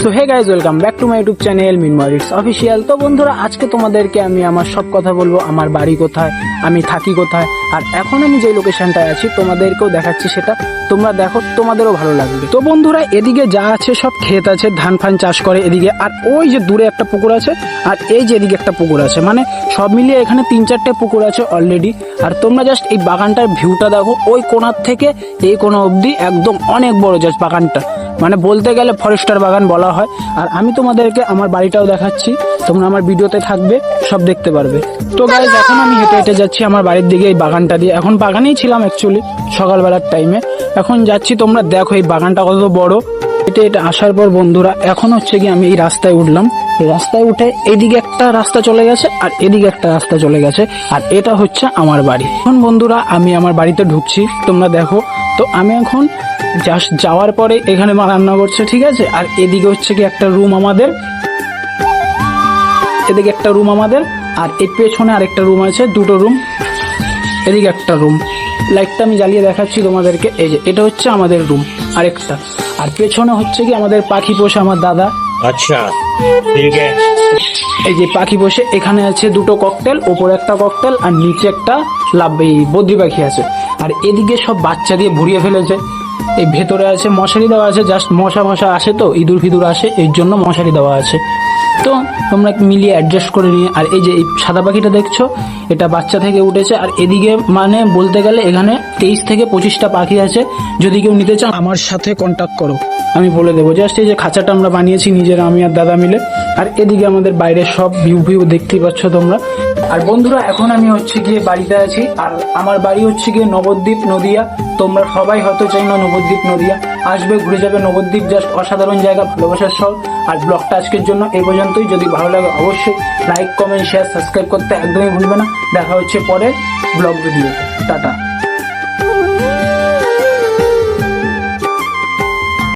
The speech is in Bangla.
So hey guys welcome back to my YouTube channel it's official তো বন্ধুরা, আজকে তোমাদেরকে আমি আমার সব কথা বলব, আমার বাড়ি কোথায়, আমি থাকি কোথায়, আর এখন আমি যে লোকেশনটায় আছি, তোমাদেরকেও দেখাচ্ছি সেটা। তোমরা দেখো, তোমাদেরও ভালো লাগবে। তো বন্ধুরা, এদিকে যা আছে সব ক্ষেত আছে, ধান ফান চাষ করে এদিকে, আর ওই যে দূরে একটা পুকুর আছে, আর এই যে এদিকে একটা পুকুর আছে মানে সব মিলিয়ে এখানে তিন চারটে পুকুর আছে অলরেডি আর তোমরা জাস্ট এই বাগানটার ভিউটা দেখো, ওই কোণার থেকে এই কোণা অবধি একদম অনেক বড় জাস্ট বাগানটা। মানে বলতে গেলে ফরেস্টার বাগান বলা হয়। আর আমি তোমাদেরকে আমার বাড়িটাও দেখাচ্ছি। তোমরা আমার ভিডিওতে থাকবে, সব দেখতে পারবে। তো গাইজ এখন আমি হেঁটে হেঁটে যাচ্ছি আমার বাড়ির দিকে এই বাগানটা দিয়ে। এখন বাগানেই ছিলাম অ্যাকচুয়ালি সকালবেলার টাইমে এখন যাচ্ছি, তোমরা দেখো এই বাগানটা কত বড়। এটা এটা আসার পর বন্ধুরা, এখন হচ্ছে কি আমি এই রাস্তায় উঠলাম। রাস্তায় উঠে এদিকে একটা রাস্তা চলে গেছে আর এদিকে একটা রাস্তা চলে গেছে। আর এটা হচ্ছে আমার বাড়ি। এখন বন্ধুরা, আমি আমার বাড়িতে ঢুকছি। তোমরা দেখো তো আমি এখন জাস্ট যাওয়ার পরে এখানে মা রান্না করছে, ঠিক আছে? আর এদিকে হচ্ছে কি একটা রুম আমাদের। এদিকে একটা রুম আমাদের, আর এর পেছনে আরেকটা রুম আছে, দুটো রুম এদিকে একটা রুম লাইটটা আমি জ্বালিয়ে দেখাচ্ছি তোমাদেরকে। এই যে, এটা হচ্ছে আমাদের রুম আরেকটা। আর পেছনে হচ্ছে কি আমাদের পাখি পোষা আমার দাদা। আচ্ছা ঠিক আছে। এই যে পাখি বসে, এখানে আছে দুটো ককটেল ওপরে একটা ককটেল আর নিচে একটা লাভ এই বদ্রি পাখি আছে। আর এদিকে সব বাচ্চা দিয়ে ভরিয়ে ফেলেছে। এই ভেতরে আছে মশারি দেওয়া আছে জাস্ট মশা মশা আসে তো, ইঁদুর ফিদুর আসে, এর জন্য মশারি দেওয়া আছে। তো তোমরা মিলিয়ে অ্যাডজাস্ট করে নিয়ে, আর এই যে এই সাদা পাখিটা দেখছ, এটা বাচ্চা থেকে উঠেছে, আর এদিকে মানে বলতে গেলে এখানে তেইশ থেকে পঁচিশটা পাখি আছে, যদি কেউ নিতে চান আমার সাথে কন্ট্যাক্ট করো। আমি বলে দেবো জাস্ট এই যে খাঁচাটা আমরা বানিয়েছি, নিজের, আমি আর দাদা মিলে। আর এদিকে আমাদের বাইরের সব ভিউ ভিউ দেখতেই পাচ্ছ তোমরা। আর বন্ধুরা, এখন আমি হচ্ছে গিয়ে বাড়িতে আছি, আর আমার বাড়ি হচ্ছে গিয়ে নবদ্বীপ নদিয়া। তোমরা সবাই হয়তো চাই না নবদ্বীপ নদিয়া। আসবে, ঘুরে যাবে নবদ্বীপ জাস্ট অসাধারণ জায়গা, ভালোবাসার সব আর ব্লগটা আজকের জন্য এ পর্যন্তই। যদি ভালো লাগে অবশ্যই লাইক কমেন্ট শেয়ার সাবস্ক্রাইব করতে একদমই ভুলবে না। দেখা হচ্ছে পরে ব্লগ ভিডিও টাটা।